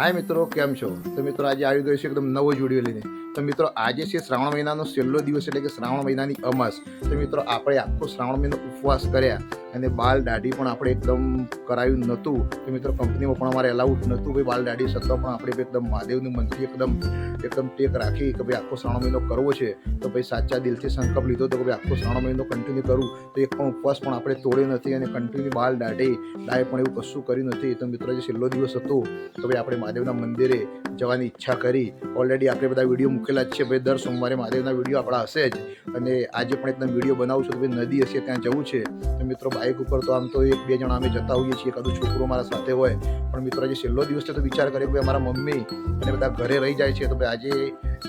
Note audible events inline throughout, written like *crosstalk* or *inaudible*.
હાય મિત્રો, કેમ છો? તો મિત્રો, આજે આવી ગયો છે એકદમ નવો જ વીડિયો લઈને. તો મિત્રો, આજે છે શ્રાવણ મહિનાનો છેલ્લો દિવસ એટલે કે શ્રાવણ મહિનાની અમાસ. તો મિત્રો, આપણે આખો શ્રાવણ મહિનો ઉપવાસ કર્યા અને બાલ દાઢી પણ આપણે એકદમ કરાયું નહોતું. તો મિત્રો, કંપનીમાં પણ અમારે અલાઉડ નહોતું ભાઈ બાલ દાઢી, છતાં પણ આપણે એકદમ મહાદેવની મનથી એકદમ એકદમ ટેક રાખી કે ભાઈ આખો શ્રાવણ મહિનો કરવો છે. તો ભાઈ સાચા દિલથી સંકલ્પ લીધો તો કે ભાઈ આખો શ્રાવણ મહિનો કન્ટિન્યુ કરું. તો એક પણ ઉપવાસ પણ આપણે તોડ્યો નથી અને કન્ટિન્યુ બાલ દાઢી, ડાય પણ એવું કશું કર્યું નથી. તો મિત્રો, જે છેલ્લો દિવસ હતો, તો ભાઈ આપણે મહાદેવના મંદિરે જવાની ઈચ્છા કરી. ઓલરેડી આપણે બધા વીડિયો મૂકેલા જ છે ભાઈ, દર સોમવારે મહાદેવના વીડિયો આપણા હશે જ. અને આજે પણ એકદમ વીડિયો બનાવું છું ભાઈ નદી હશે, ત્યાં જવું છે. તો મિત્રો બાઇક ઉપર તો આમ તો એક બે જણા અમે જતા હોઈએ છીએ કદું છોકરો મારા સાથે હોય. પણ મિત્રો, આજે છેલ્લો દિવસ છે તો વિચાર કર્યો કે અમારા મમ્મી અને બધા ઘરે રહી જાય છે, તો ભાઈ આજે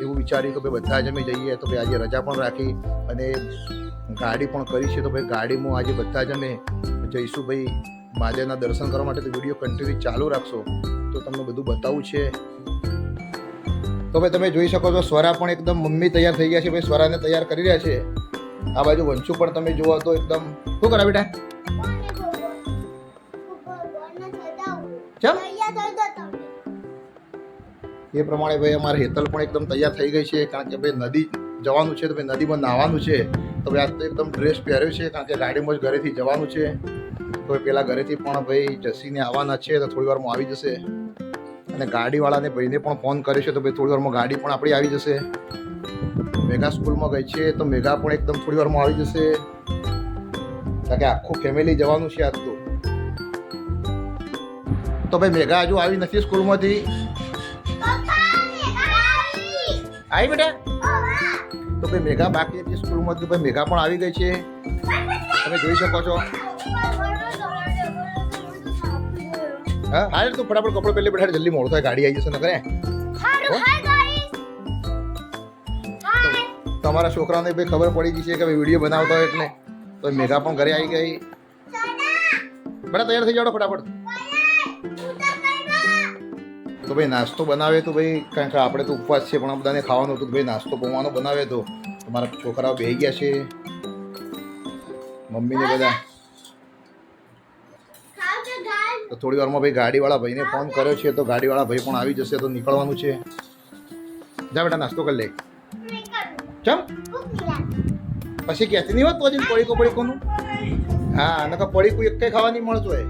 એવું વિચાર્યું કે ભાઈ બધા જ અમે જઈએ, તો ભાઈ આજે રજા પણ રાખી અને ગાડી પણ કરી છે, તો ભાઈ ગાડીમાં આજે બધા જ અમે જઈશું ભાઈ. મહાદેવના દર્શન કરવા માટે તો વીડિયો કન્ટિન્યુ ચાલુ રાખશો. તો તમને બધું બતાવવું છે. તો ભાઈ તમે જોઈ શકો છો, સ્વરા પણ એકદમ મમ્મી તૈયાર થઈ ગયા છે, ભાઈ સ્વરાને તૈયાર કરી રહ્યા છે. આ બાજુ વંશુ પણ તમે જોવો તો એકદમ શું કરા બેટા? ચમ એ પ્રમાણે ભાઈ અમારે હેતલ પણ એકદમ તૈયાર થઈ ગઈ છે, કારણ કે ભાઈ નદી જવાનું છે, તો ભાઈ નદીમાં નાહવાનું છે. તો ભાઈ આજ તો એકદમ ડ્રેસ પહેર્યો છે, કારણ કે ગાડીમાં જ ઘરેથી જવાનું છે. તો પેલા ઘરેથી પણ ભાઈ જસીને આવવાના છે, તો થોડી વારમાં આવી જશે. અને ગાડીવાળાને ભાઈને પણ ફોન કર્યો છે તો ભાઈ થોડી વારમાં ગાડી પણ આપણી આવી જશે. મેગા સ્કૂલમાં ગઈ છે તો મેગા પણ એકદમ થોડી વારમાં આવી જશે. કારણ કે આખું ફેમિલી જવાનું છે આજ તો. તો ભાઈ મેઘા હજુ આવી નથી સ્કૂલમાંથી. આવી બેટા? તો ભાઈ મેઘા બાકી સ્કૂલમાંથી ભાઈ મેઘા પણ આવી ગઈ છે. તમે જોઈ શકો છો. હા. હાલ તું ફટાફટ કપડો પહેલે બેઠા જલ્દી મોડો થાય ગાડી આવી જશે ને કરે તમારા છોકરાને ભાઈ ખબર પડી ગઈ છે કે ભાઈ વીડિયો બનાવતા હોય એટલે. તો મેઘા પણ ઘરે આવી ગઈ. બરાબર તૈયાર થઈ જાઓ ફટાફટ. તો ભાઈ નાસ્તો બનાવે તો ભાઈ કારણ કે આપણે તો ઉપવાસ છે પણ આ બધાને ખાવાનું હતું ભાઈ નાસ્તો પૌવાનો બનાવે તો. તમારા છોકરાઓ બેહી ગયા છે. મમ્મીને બધા તો થોડી વારમાં ભાઈ ગાડીવાળા ભાઈને ફોન કર્યો છે, તો ગાડીવાળા ભાઈ પણ આવી જશે, તો નીકળવાનું છે. જા બેટા, નાસ્તો કરી લે. ચમ? પછી કહેતી નહીં હોત તો હજી પડીકો પડીકોનું? હા, નકર પડીકું એક કઈ ખાવા મળતું હોય.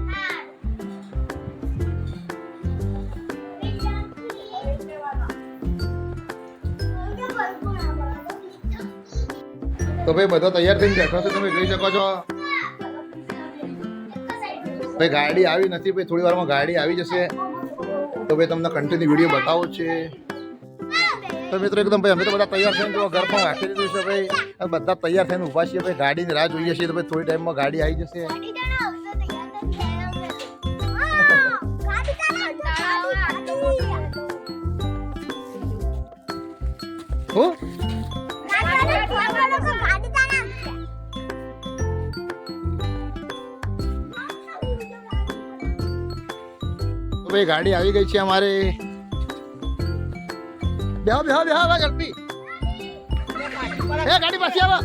તો ભાઈ બધા તૈયાર થઈને બેઠો છો, તમે જોઈ શકો છો. ભાઈ, ગાડી આવી નથી, ભાઈ, થોડી વારમાં ગાડી આવી જશે. તો ભાઈ, તમને કન્ટિન્યુ વીડિયો બતાવો છે. તો મિત્રો, એકદમ ભાઈ, અમે તો બધા તૈયાર થઈને જો ઘર પણ રાખી દીધું છે, ભાઈ. બધા તૈયાર થઈને ઊભા છીએ, ભાઈ, ગાડીની રાહ જોઈએ છીએ, તો ભાઈ, થોડી ટાઈમમાં ગાડી આવી જશે. ભાઈ ગાડી આવી ગઈ છે અમારે. બેહો બેહો બેહો, આવા ઝડપી એ ગાડી પાછી આવા.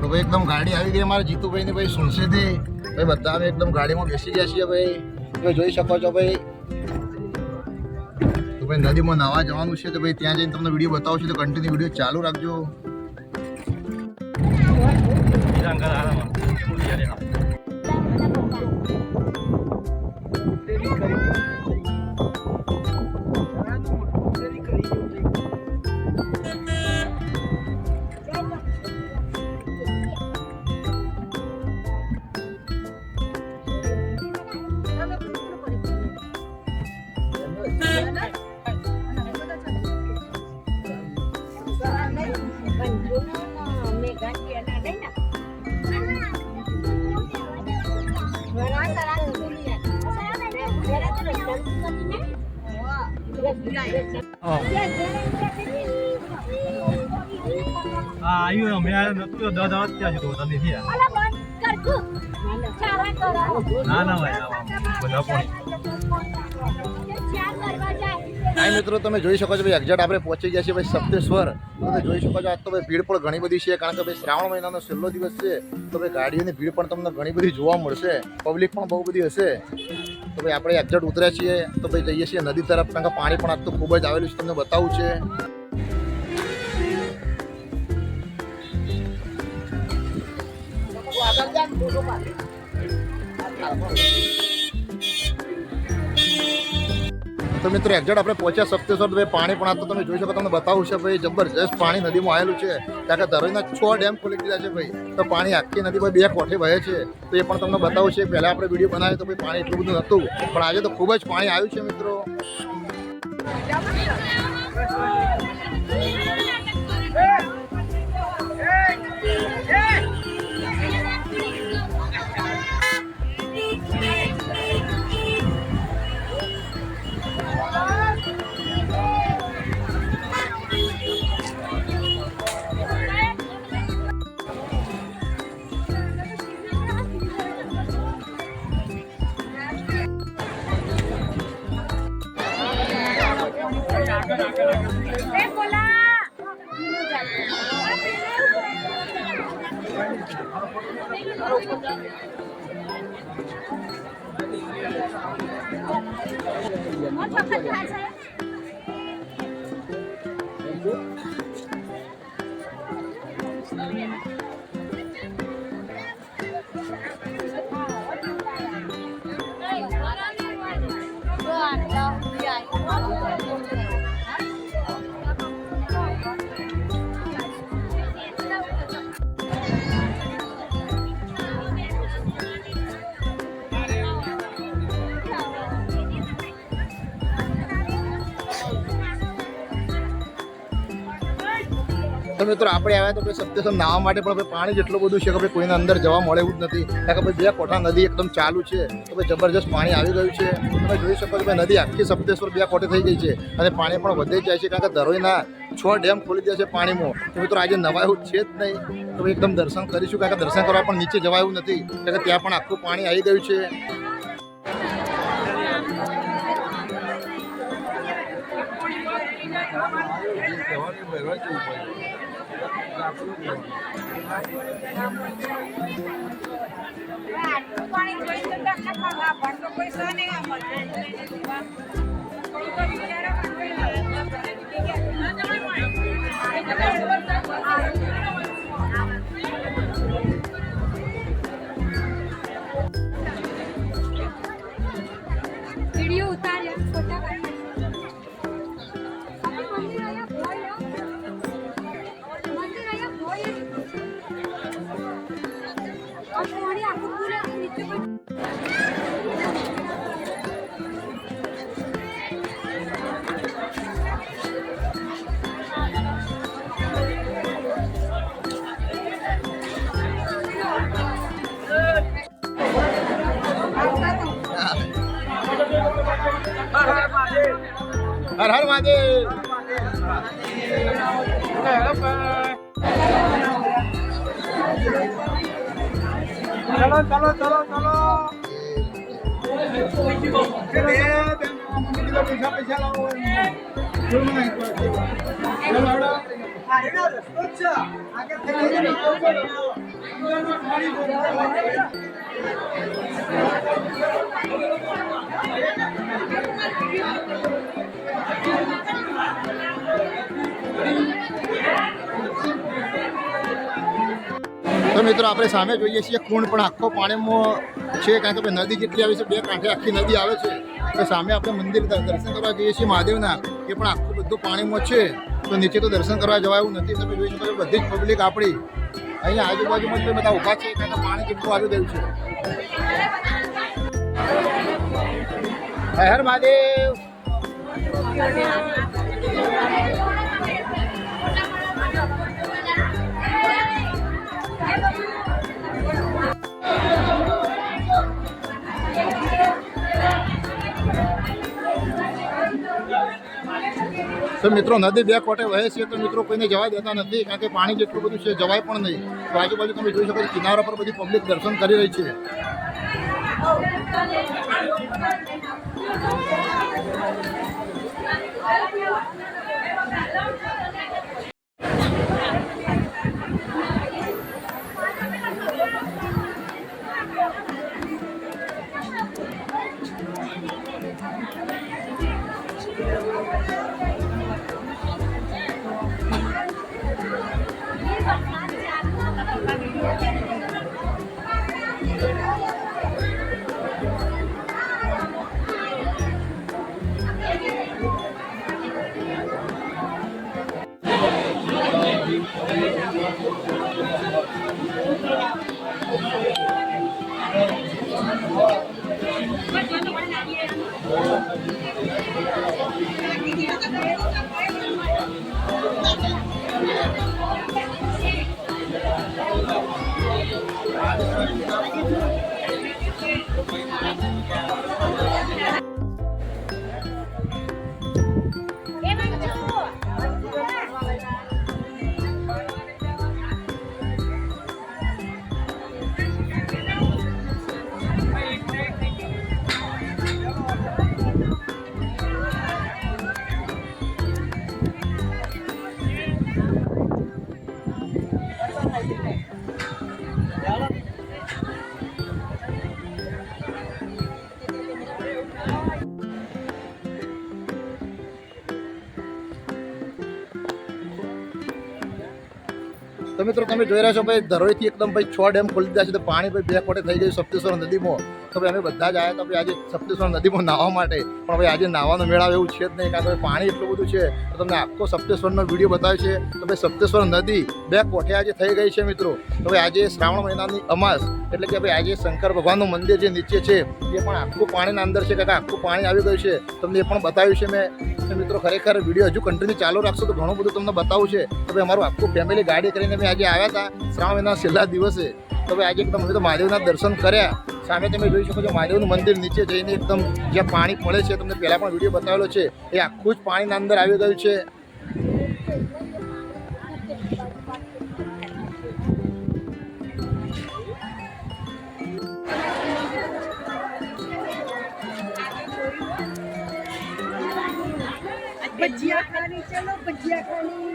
તો ભાઈ એકદમ ગાડી આવી ગઈ અમારે જીતુભાઈ ને ભાઈ સુનસેથી. ભાઈ બધા અમે એકદમ ગાડીમાં બેસી ગયા છીએ ભાઈ. તમે જોઈ શકો છો ભાઈ. તો ભાઈ નદીમાં નાવા જવાનું છે તો ભાઈ ત્યાં જઈને તમને વીડિયો બતાવું છું તો કન્ટિન્યુ વીડિયો ચાલુ રાખજો. હા આવ્યું આ નતું દસ દાડા ત્યાં જતો હતા નથી ના ના ભાઈ બધા પણ હા મિત્રો તમે જોઈ શકો છો ભાઈ એક્ઝેક્ટ આપણે પહોંચી ગયા છીએ ભાઈ સપ્તેશ્વર. તમે જોઈ શકો છો આજ તો ભાઈ ભીડ પણ ઘણી બધી છે કારણ કે ભાઈ શ્રાવણ મહિનાનો છેલ્લો દિવસ છે. તો ભાઈ ગાડીઓની ભીડ પણ તમને ઘણી બધી જોવા મળશે. પબ્લિક પણ બહુ બધી હશે. તો ભાઈ આપણે એક્ઝેક્ટ ઉતર્યા છીએ. તો ભાઈ જઈએ છીએ નદી તરફ કારણ કે પાણી પણ આજ તો ખૂબ જ આવેલું છે તમને બતાવું છે. તો મિત્રો એક્ઝેક્ટ આપણે પહોંચ્યા સપ્તેશ્વર ભાઈ પાણી પણ આ તમે જોઈ શકો, તમને બતાવું છે ભાઈ, જબરજસ્ત પાણી નદીમાં આવેલું છે. કારણ કે ધરોઈના છ ડેમ ખોલી દીધા છે ભાઈ. તો પાણી આખી નદી ભાઈ બે કોઠે વહે છે. તો એ પણ તમને બતાવું છે. પહેલાં આપણે વીડિયો બનાવ્યો તો ભાઈ પાણી એટલું બધું નહોતું. પણ આજે તો ખૂબ જ પાણી આવ્યું છે, મિત્રો. તો મિત્રો, આપણે આવ્યા તો ભાઈ સત્યસમ નાવા માટે પણ પાણી જેટલું બધું છે કે ભાઈ કોઈને અંદર જવા મળે એવું જ નથી. કારણ કે ભાઈ બે કોઠા નદી એકદમ ચાલુ છે. તો ભાઈ જબરજસ્ત પાણી આવી ગયું છે. તમે જોઈ શકો ભાઈ નદી આખી સપ્તેશ્વર બે કોઠે થઈ ગઈ છે અને પાણી પણ વધે જાય છે કારણ કે ધરોઈના છ ડેમ ખોલી દે છે પાણીમાં. તો મિત્રો, આજે નવાયું છે જ નહીં. તો એકદમ દર્શન કરીશું કારણ કે દર્શન કરવા પણ નીચે જવાયું નથી. કારણ કે ત્યાં પણ આખું પાણી આવી ગયું છે. પાણી જોઈ તો તમને પૈસા નહીં વીડિયો ચલો ચલો ચલો ચલો પૈસા પૈસા લાવો તો મિત્રો, આપણે સામે જોઈએ છીએ કુંડ પણ આખો પાણીમાં છે, કારણ કે નદી જેટલી આવે છે, બે કાંઠે આખી નદી આવે છે. તો સામે આપણે મંદિર દર્શન કરવા જઈએ છીએ મહાદેવના એ પણ આખું બધું પાણીમાં છે. તો નીચે તો દર્શન કરવા જવા એવું નથી, તમે જોઈ શકો બધી જ પબ્લિક આપણી. અહીંયા આજુબાજુમાં જ બધા ઊભા છે કારણ કે પાણી કેટલું આવી ગયું છે. હર મહાદેવ! તો મિત્રો નદી બે કોટે વહે છે તો મિત્રો કોઈને જવા દેતા નથી, કારણ કે પાણી જેટલું બધું છે, જવાય પણ નહીં. તો આજુબાજુ તમે જોઈ શકો કિનારા પર બધી પબ્લિક દર્શન કરી રહી છે. તો Yeah. *laughs* મિત્રો, તમે જોઈ રહ્યા છો ભાઈ, ધરોઈથી એકદમ ભાઈ છ ડેમ ખોલી દીધા છે, તો પાણી ભાઈ બે કોટે થઈ ગયું સપ્તેશ્વર નદીમાં. તો ભાઈ અમે બધા જ આવ્યા ભાઈ આજે સપ્તેશ્વર નદીમાં નાહવા માટે. પણ ભાઈ આજે નાહવાનો મેળાવ એવું છે જ નહીં કારણ કે પાણી એટલું બધું છે, તો તમને આખો સપ્તેશ્વરનો વીડિયો બતાવ્યો છે. તો ભાઈ સપ્તેશ્વર નદી બે કોઠે આજે થઈ ગઈ છે મિત્રો. તો ભાઈ આજે શ્રાવણ મહિનાની અમાસ, એટલે કે ભાઈ આજે શંકર ભગવાનનું મંદિર જે નીચે છે, એ પણ આખું પાણીના અંદર છે કાકા આખું પાણી આવી ગયું છે. તમને એ પણ બતાવ્યું છે મેં. મિત્રો, ખરેખર વીડિયો હજુ કન્ટિન્યુ ચાલુ રાખશો તો ઘણું બધું તમને બતાવું છે. તો ભાઈ અમારું આખું ફેમિલી ગાડી કરીને મેં આજે આજે આવ્યા હતા શ્રાવણના મહિના છેલ્લા દિવસે. તમે આજે એકદમ અમે તો મહાદેવના દર્શન કર્યા. સામે તમે જોઈ શકો છો મહાદેવનું મંદિર નીચે જઈને એકદમ જ્યાં પાણી પડે છે, તમને પહેલાં પણ વીડિયો બતાવેલો છે, એ આખું જ પાણીના અંદર આવી ગયું છે. ભજીયા ખાની ચલો ભજીયા ખાની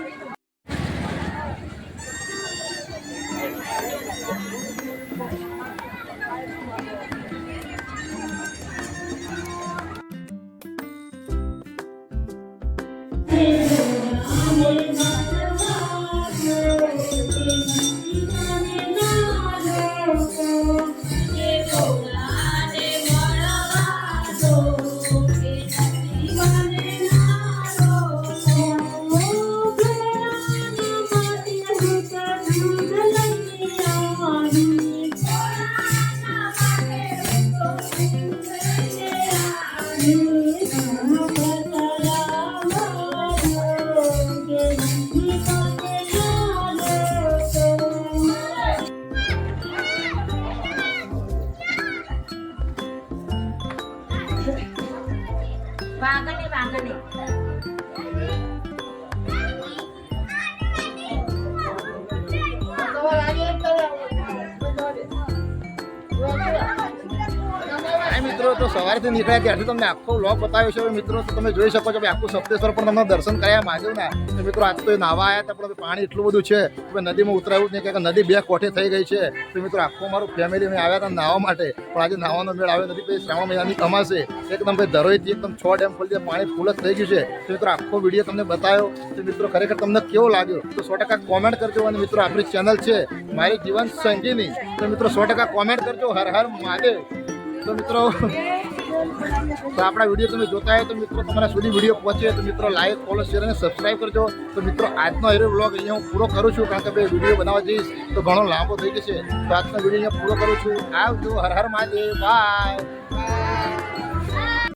તો સવારથી નીકળ્યા ત્યારથી તમને આખો વ્લોગ બતાવ્યો છે. મિત્રો, તો તમે જોઈ શકો છો કે આખું સપ્તેશ્વર પણ તમને દર્શન કર્યા મહાદેવના તો મિત્રો, આજ તો નાવા આવ્યા હતા, પણ પાણી એટલું બધું છે. કે નદીમાં ઉતરાયું જ નહીં કે નદી બે કોઠે થઈ ગઈ છે. તો મિત્રો, આખું મારું ફેમિલી મેં આવ્યા હતા નાહવા માટે. પણ આજે નાહવાનો મેળ આવ્યો નથી, પછી શ્રાવણ મહિનાની કમાશે. એકદમ ભાઈ ધરોઈથી એકદમ છ ડેમ ખોલી પાણી ફૂલ જ થઈ ગયું છે. તો મિત્રો, આખો વીડિયો તમને બતાવ્યો. તો મિત્રો, ખરેખર તમને કેવો લાગ્યો? તો સો ટકા કોમેન્ટ કરજો અને મિત્રો, આપણી ચેનલ છે મારી જીવન સંગીની. તો મિત્રો, સો ટકા કોમેન્ટ કરજો. હર હર મહાદેવ. તો મિત્રો, તો આપણા વીડિયો તમે જોતા હોય તો મિત્રો તમારા સુધી વીડિયો પહોંચે. તો મિત્રો લાઈક ફોલો શેર અને સબસ્ક્રાઈબ કરજો. તો મિત્રો, આજનો હેરો બ્લોગ અહીંયા હું પૂરો કરું છું કારણ કે ભાઈ વીડિયો બનાવવા જઈશ, તો ઘણો લાંબો થઈ જશે. તો આજનો વીડિયો અહીંયા પૂરો કરું છું. આવજો, હર હર મહાદેવ. બાય